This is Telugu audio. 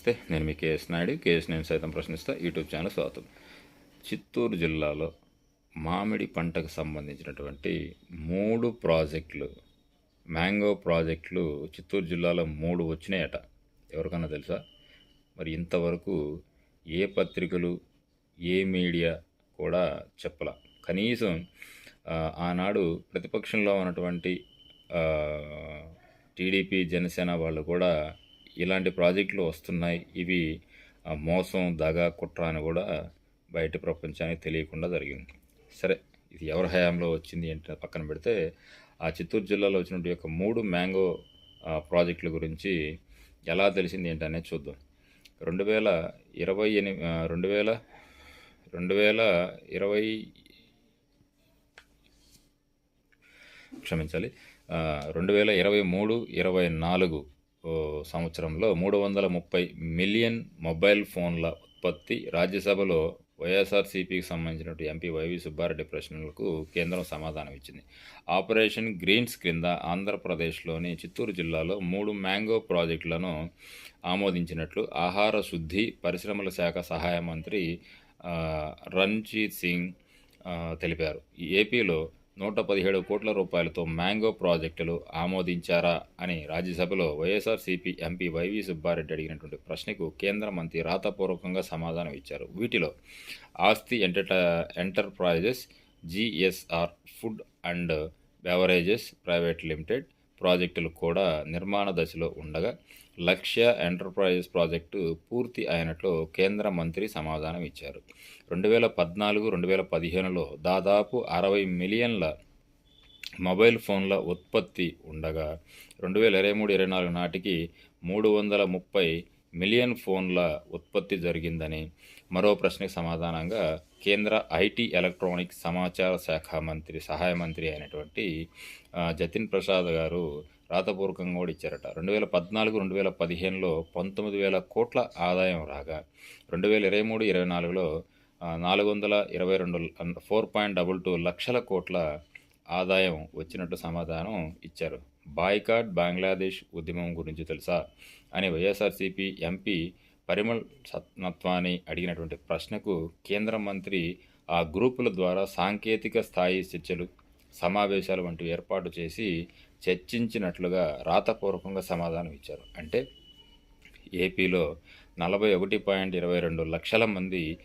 నమస్తే నేను మీ కేఎస్ నాయుడు. కేఎస్ నేను సైతం ప్రశ్నిస్తా. యూట్యూబ్ ఛానల్ స్వాగతం. చిత్తూరు జిల్లాలో మామిడి పంటకు సంబంధించినటువంటి మూడు ప్రాజెక్టులు మ్యాంగో ప్రాజెక్టులు చిత్తూరు జిల్లాలో మూడు వచ్చినాయట. ఎవరికన్నా తెలుసా? మరి ఇంతవరకు ఏ పత్రికలు ఏ మీడియా కూడా చెప్పల. కనీసం ఆనాడు ప్రతిపక్షంలో ఉన్నటువంటి టీడీపీ జనసేన వాళ్ళు కూడా ఇలాంటి ప్రాజెక్టులు వస్తున్నాయి. ఇవి మోసం దగ కుట్ర అని కూడా బయట ప్రపంచానికి తెలియకుండా జరిగింది. సరే ఇది ఎవరి హయాంలో వచ్చింది ఏంటి పక్కన పెడితే ఆ చిత్తూరు జిల్లాలో వచ్చినటువంటి యొక్క మూడు మ్యాంగో ప్రాజెక్టుల గురించి ఎలా తెలిసింది ఏంటనేది చూద్దాం. రెండు వేల ఇరవై ఎనిమిది రెండు వేల రెండు వేల ఇరవై క్షమించాలి రెండు వేల ఇరవై మూడు ఇరవై నాలుగు సంవత్సరంలో మూడు వందల ముప్పై మిలియన్ మొబైల్ ఫోన్ల ఉత్పత్తి రాజ్యసభలో వైఎస్ఆర్సీపీకి సంబంధించినటువంటి ఎంపీ వైవి సుబ్బారెడ్డి ప్రశ్నలకు కేంద్రం సమాధానం ఇచ్చింది. ఆపరేషన్ గ్రీన్స్ క్రింద ఆంధ్రప్రదేశ్లోని చిత్తూరు జిల్లాలో మూడు మ్యాంగో ప్రాజెక్టులను ఆమోదించినట్లు ఆహార శుద్ధి పరిశ్రమల శాఖ సహాయ మంత్రి ఆ, రణ్జీత్ సింగ్ తెలిపారు. ఏపీలో నూట పదిహేడు కోట్ల రూపాయలతో మ్యాంగో ప్రాజెక్టులు ఆమోదించారా అని రాజ్యసభలో వైఎస్ఆర్సీపీ ఎంపీ వైవి సుబ్బారెడ్డి అడిగినటువంటి ప్రశ్నకు కేంద్ర మంత్రి రాతపూర్వకంగా సమాధానం ఇచ్చారు. వీటిలో ఆస్తి ఎంటర్ట enterprises GSR food and beverages private limited ప్రాజెక్టులు కూడా నిర్మాణ దశలో ఉండగా లక్ష్య ఎంటర్ప్రైజెస్ ప్రాజెక్టు పూర్తి అయినట్లు కేంద్ర మంత్రి సమాధానం ఇచ్చారు. రెండు వేల పద్నాలుగు రెండు వేల పదిహేనులో దాదాపు అరవై మిలియన్ల మొబైల్ ఫోన్ల ఉత్పత్తి ఉండగా రెండు వేల ఇరవై మూడు ఇరవై నాలుగు నాటికి మూడు వందల ముప్పై మిలియన్ ఫోన్ల ఉత్పత్తి జరిగిందని మరో ప్రశ్నకు సమాధానంగా కేంద్ర ఐటీ ఎలక్ట్రానిక్ సమాచార శాఖ మంత్రి సహాయ మంత్రి అయినటువంటి జతిన్ ప్రసాద్ గారు రాతపూర్వకంగా కూడా ఇచ్చారట. రెండు వేల పద్నాలుగు రెండు వేల పదిహేనులో పంతొమ్మిది వేల కోట్ల ఆదాయం రాగా రెండు వేల ఇరవై మూడు ఇరవై నాలుగులో నాలుగు వందల ఇరవై రెండు ఫోర్ పాయింట్ డబుల్ టూ లక్షల కోట్ల ఆదాయం వచ్చినట్టు సమాధానం ఇచ్చారు. బాయ్కాట్ బంగ్లాదేశ్ ఉద్యమం గురించి తెలుసా? అని వైఎస్ఆర్సీపీ ఎంపీ పరిమల్ సత్నత్వాన్ని అడిగినటువంటి ప్రశ్నకు కేంద్ర మంత్రి ఆ గ్రూపుల ద్వారా సాంకేతిక స్థాయి చర్చలు సమావేశాలు వంటివి ఏర్పాటు చేసి చర్చించినట్లుగా రాతపూర్వకంగా సమాధానం ఇచ్చారు. అంటే ఏపీలో నలభై ఒకటి పాయింట్ ఇరవై రెండు లక్షల మంది